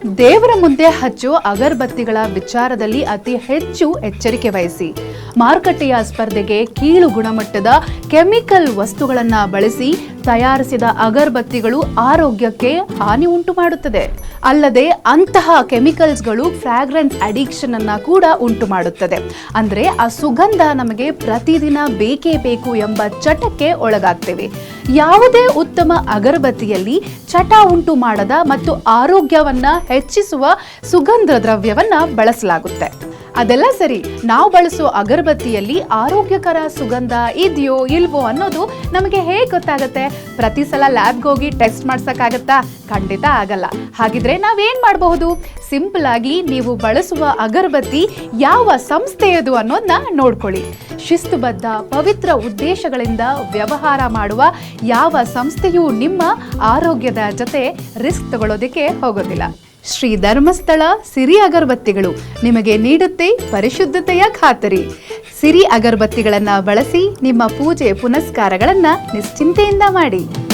ದೇವರ ಮುಂದೆ ಹಚ್ಚೋ ಅಗರಬತ್ತಿಗಳ ವಿಚಾರದಲ್ಲಿ ಅತಿ ಹೆಚ್ಚು ಎಚ್ಚರಿಕೆ ವಹಿಸಿ. ಮಾರುಕಟ್ಟೆಯ ಸ್ಪರ್ಧೆಗೆ ಕೀಳು ಗುಣಮಟ್ಟದ ಕೆಮಿಕಲ್ ವಸ್ತುಗಳನ್ನು ಬಳಸಿ ತಯಾರಿಸಿದ ಅಗರಬತ್ತಿಗಳು ಆರೋಗ್ಯಕ್ಕೆ ಹಾನಿ ಉಂಟು ಮಾಡುತ್ತದೆ. ಅಲ್ಲದೆ ಅಂತಹ ಕೆಮಿಕಲ್ಸ್ಗಳು ಫ್ರಾಗ್ರೆನ್ಸ್ ಅಡಿಕ್ಷನ್ ಅನ್ನ ಕೂಡ ಉಂಟು ಮಾಡುತ್ತದೆ. ಅಂದ್ರೆ ಆ ಸುಗಂಧ ನಮಗೆ ಪ್ರತಿದಿನ ಬೇಕೇ ಬೇಕು ಎಂಬ ಚಟಕ್ಕೆ ಒಳಗಾಗ್ತೇವೆ. ಯಾವುದೇ ಉತ್ತಮ ಅಗರಬತ್ತಿಯಲ್ಲಿ ಚಟ ಉಂಟು ಮಾಡದ ಮತ್ತು ಆರೋಗ್ಯವನ್ನ ಹೆಚ್ಚಿಸುವ ಸುಗಂಧ ದ್ರವ್ಯವನ್ನ ಬಳಸಲಾಗುತ್ತೆ. ಅದೆಲ್ಲ ಸರಿ. ನಾವು ಬಳಸೋ ಅಗರಬತ್ತಿಯಲ್ಲಿ ಆರೋಗ್ಯಕರ ಸುಗಂಧ ಇದೆಯೋ ಇಲ್ವೋ ಅನ್ನೋದು ನಮಗೆ ಹೇಗೆ ಗೊತ್ತಾಗುತ್ತೆ? ಪ್ರತಿ ಸಲ ಲ್ಯಾಬ್ಗೆ ಹೋಗಿ ಟೆಸ್ಟ್ ಮಾಡ್ಸೋಕ್ಕಾಗತ್ತಾ? ಖಂಡಿತ ಆಗಲ್ಲ. ಹಾಗಿದ್ರೆ ನಾವೇನು ಮಾಡಬಹುದು? ಸಿಂಪಲ್ ಆಗಿ ನೀವು ಬಳಸುವ ಅಗರಬತ್ತಿ ಯಾವ ಸಂಸ್ಥೆಯದು ಅನ್ನೋದನ್ನ ನೋಡ್ಕೊಳ್ಳಿ. ಶಿಸ್ತುಬದ್ಧ, ಪವಿತ್ರ ಉದ್ದೇಶಗಳಿಂದ ವ್ಯವಹಾರ ಮಾಡುವ ಯಾವ ಸಂಸ್ಥೆಯೂ ನಿಮ್ಮ ಆರೋಗ್ಯದ ಜೊತೆ ರಿಸ್ಕ್ ತಗೊಳ್ಳೋದಕ್ಕೆ ಹೋಗೋದಿಲ್ಲ. ಶ್ರೀ ಧರ್ಮಸ್ಥಳ ಸಿರಿ ಅಗರಬತ್ತಿಗಳು ನಿಮಗೆ ನೀಡುತ್ತೆ ಪರಿಶುದ್ಧತೆಯ ಖಾತರಿ. ಸಿರಿ ಅಗರಬತ್ತಿಗಳನ್ನು ಬಳಸಿ ನಿಮ್ಮ ಪೂಜೆ ಪುನಸ್ಕಾರಗಳನ್ನು ನಿಶ್ಚಿಂತೆಯಿಂದ ಮಾಡಿ.